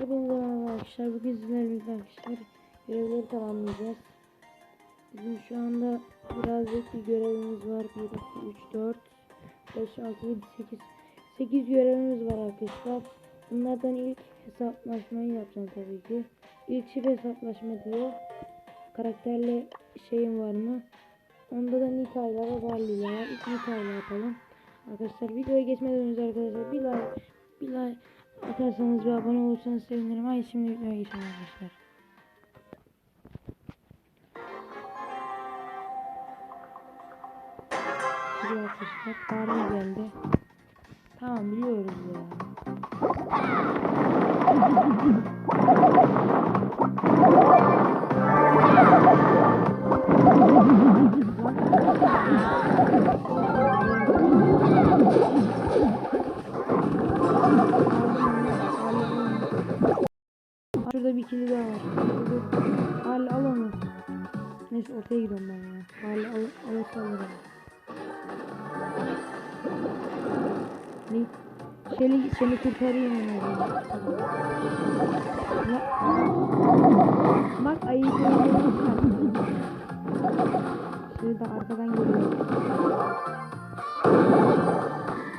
Hepinize merhaba arkadaşlar. Bugün sizlerle arkadaşlar görevleri tamamlayacağız. Bizim şu anda birazcık bir görevimiz var. 1, 2, 3, 4, 5, 6, 7, 8. 8 görevimiz var arkadaşlar. Bunlardan ilk hesaplaşmayı yapacağım tabii ki. İlk çift hesaplaşma diyor. Karakterle şeyim var mı? Onda da Nita'yla ve Barley'le var. İlk Nita'yla yapalım. Arkadaşlar videoya geçmeden önce arkadaşlar bir like, bir like atarsanız ve abone olursanız sevinirim. Haydi şimdi videoya geçelim arkadaşlar. Şimdi arkadaşlar tarih geldi. Tamam biliyoruz ya. İkili daha var. Hal al onu. Neyse ortaya gidiyorum ben ya. Hal al, alırsa alırım. Ne? Seni, seni kurtarayım. Ya. Bak ayı kurtarayım. Şurada arkadan geliyor.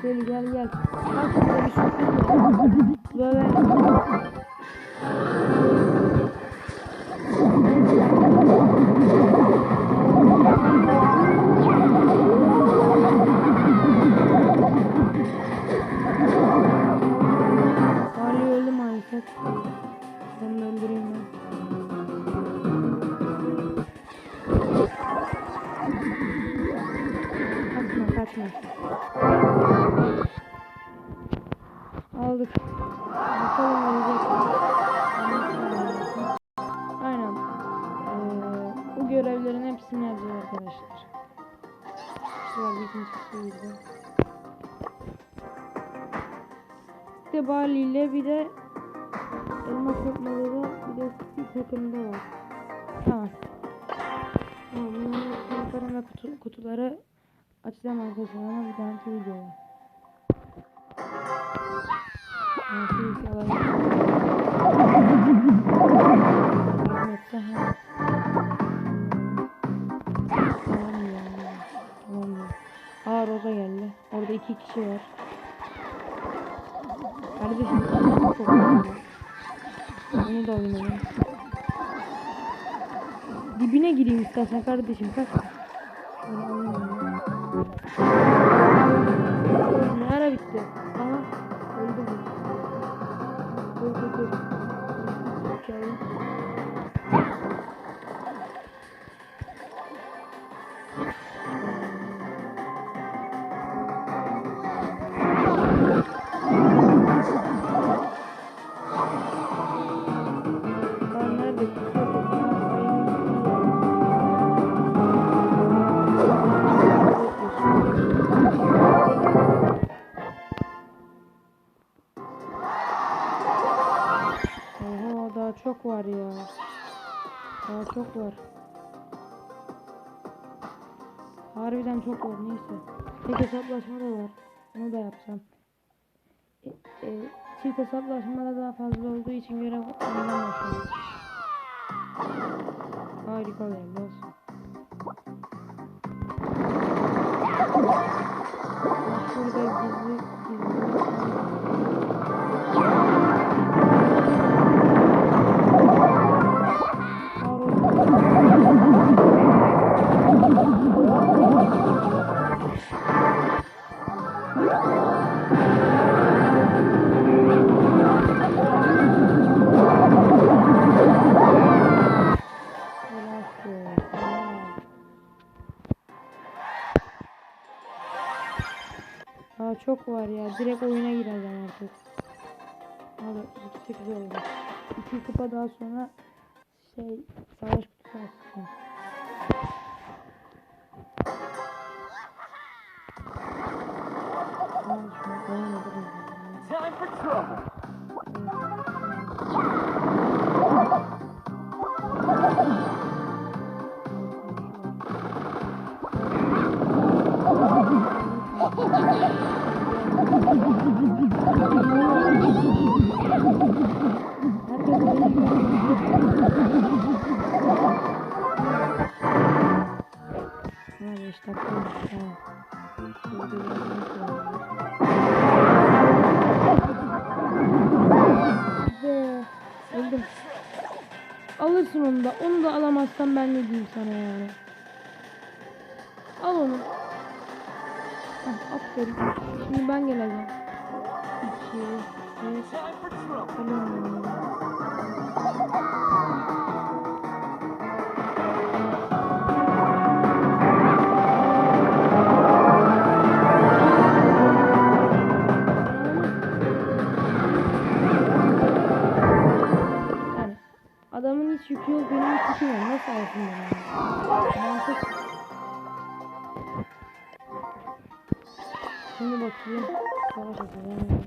Gel gel gel. Bak şurada bir var. Böyle. Aldık. Bakalım mi? Aynen. Ee, bu görevlerin hepsini yapacağız arkadaşlar. Şöyle ikinci suydu. Bir de Bali ile bir de elma topmaları bir de bir takımda var. Tamam. Tamam bunların kutuları açacağım arkadaşlar ama bir tane video var. Yardım etse ha. Tamam ya. Tamam ya. Aa Roza geldi. Orada iki kişi var. Kardeşim çok güzel. Da oynayalım. Dibine gireyim istersen kardeşim kaç. Şöyle alayım Bye. Çok var. Harbiden çok var neyse. Tek hesaplaşma da var. Onu da yapacağım. E, e, çift hesaplaşmada daha fazla olduğu için görev ondan başlıyorum. Harika olsun. Şurada gizli gizli. Daha çok var ya. Direkt oyuna gireceğim artık. Abi 8 oldu. 2 kupa daha sonra şey savaş kutusu açacağım. Time for trouble. Thank Ha 5 öldüm. Alırsın onu da. Onu da alamazsan ben ne diyeyim sana yani. Al onu. Heh, aferin. Şimdi ben geleceğim. İki, üç, for trouble. tamam. Yok benim var. Nasıl alsın beni? Mantık. Şimdi bakayım. Savaş atacağım.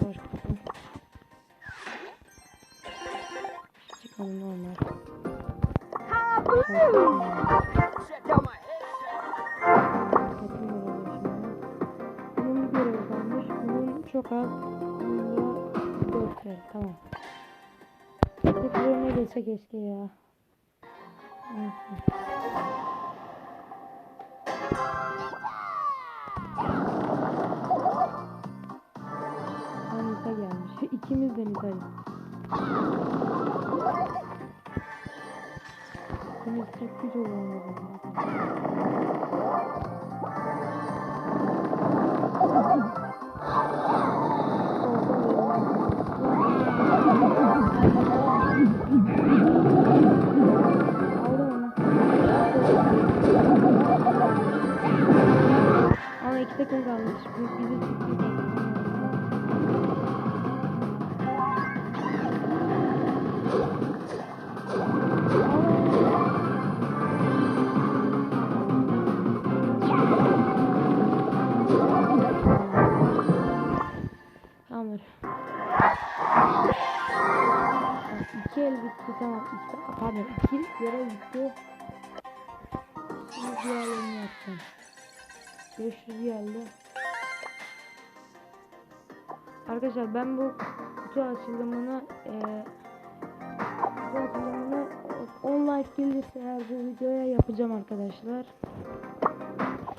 Savaş atacağım. Çıkalım normal. Bunun görevi kalmış. Bunun çok az. Bunun da 4 ver. Tamam. Önüne geçse keşke ya. Nisa gelmiş. İkimiz de Nisa'yız. İkimiz tek güç olanlarız. Ama Tamamdır. İki el tamam. İki, pardon iki yere bitti. Şimdi diğerlerini yapacağım. 500 geldi. Arkadaşlar ben bu kutu açılımını kutu açılımını 10 like gelirse eğer bu videoya yapacağım arkadaşlar.